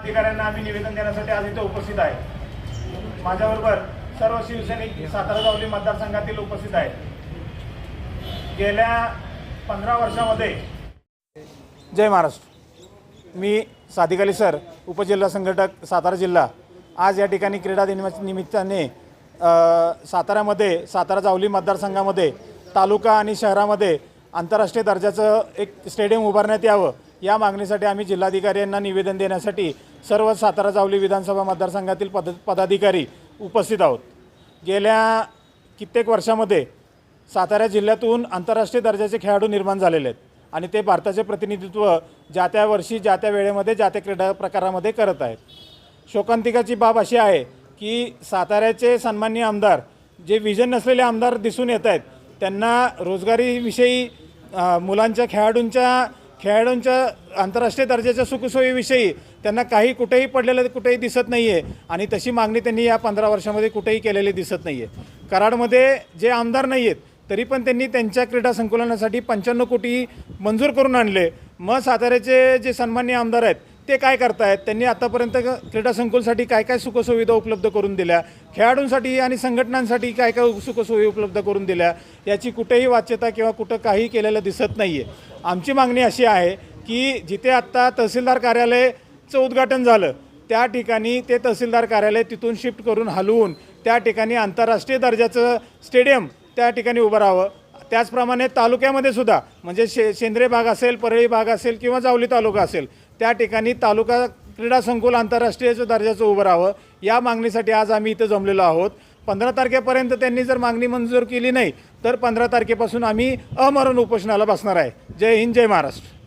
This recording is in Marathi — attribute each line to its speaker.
Speaker 1: अधिकाऱ्यांना आम्ही निवेदन देण्यासाठी आज इथे उपस्थित आहे. माझ्याबरोबर सर्व शिवसैनिक सातारा जावली मतदारसंघातील उपस्थित आहेत. गेल्या पंधरा वर्षामध्ये जय महाराष्ट्र. मी सादिक अली सर उपजिल्हा संघटक सातारा जिल्हा. आज या ठिकाणी क्रीडा दिना निमित्ताने साताऱ्यामध्ये सातारा जावली मतदारसंघामध्ये तालुका आणि शहरामध्ये आंतरराष्ट्रीय दर्जाचं एक स्टेडियम उभारण्यात यावं. या मागणीसाठी आम्ही जिल्हाधिकारी यांना निवेदन देण्यासाठी सर्व सातारा जावली विधानसभा मतदारसंघातील पद पदाधिकारी उपस्थित आहोत. गेल्या कित्येक वर्षामध्ये सातारा जिल्ह्यातून आंतरराष्ट्रीय दर्जाचे खेळाडू निर्माण झालेले आहेत आणि ते भारताचे प्रतिनिधित्व ज्या त्या वर्षी ज्या त्या वेळेमध्ये ज्या त्या क्रीडा प्रकारामध्ये करत आहेत. शोकांतिकाची बाब अशी आहे की साताऱ्याचे सन्माननीय आमदार जे विजन नसलेले आमदार दिसून येत आहेत त्यांना रोजगारीविषयी मुलांच्या खेळाडूंच्या खेळाडूंच्या आंतरराष्ट्रीय दर्जाच्या सुखसोयीविषयी त्यांना काही कुठेही पडलेलं कुठेही दिसत नाही आहे आणि तशी मागणी त्यांनी या पंधरा वर्षामध्ये कुठेही केलेली दिसत नाही आहे कराडमध्ये जे आमदार नाही आहेत तरी पण त्यांनी त्यांच्या क्रीडा संकुलनासाठी पंच्याण्णव कोटी मंजूर करून आणले. मग साताऱ्याचे जे सन्मान्य आमदार आहेत ते काय करतायत? त्यांनी आतापर्यंत क्रीडा संकुलसाठी काय काय सुखसुविधा उपलब्ध करून दिल्या? खेळाडूंसाठी आणि संघटनांसाठी काय काय सुखसुविधा उपलब्ध करून दिल्या? याची कुठेही वाच्यता किंवा कुठं काही केलेलं दिसत नाही आहे आमची मागणी अशी आहे की जिथे आत्ता तहसीलदार कार्यालयाचं उद्घाटन झालं त्या ठिकाणी ते तहसीलदार कार्यालय तिथून शिफ्ट करून हलवून त्या ठिकाणी आंतरराष्ट्रीय दर्जाचं स्टेडियम त्या ठिकाणी उभं राहावं. त्याचप्रमाणे तालुक्यामध्ये सुद्धा म्हणजे शे सेंद्रिय भाग असेल परळी भाग असेल किंवा जावली तालुका असेल त्या ठिकाणी तालुका क्रीडा संकुल आंतरराष्ट्रीयचं दर्जाचं उभं राहावं या मागणीसाठी आज आम्ही इथं जमलेलो आहोत. पंधरा तारखेपर्यंत त्यांनी जर मागणी मंजूर केली नाही तर पंधरा तारखेपासून आम्ही अमरण उपोषणाला बसणार आहे. जय हिंद जय महाराष्ट्र.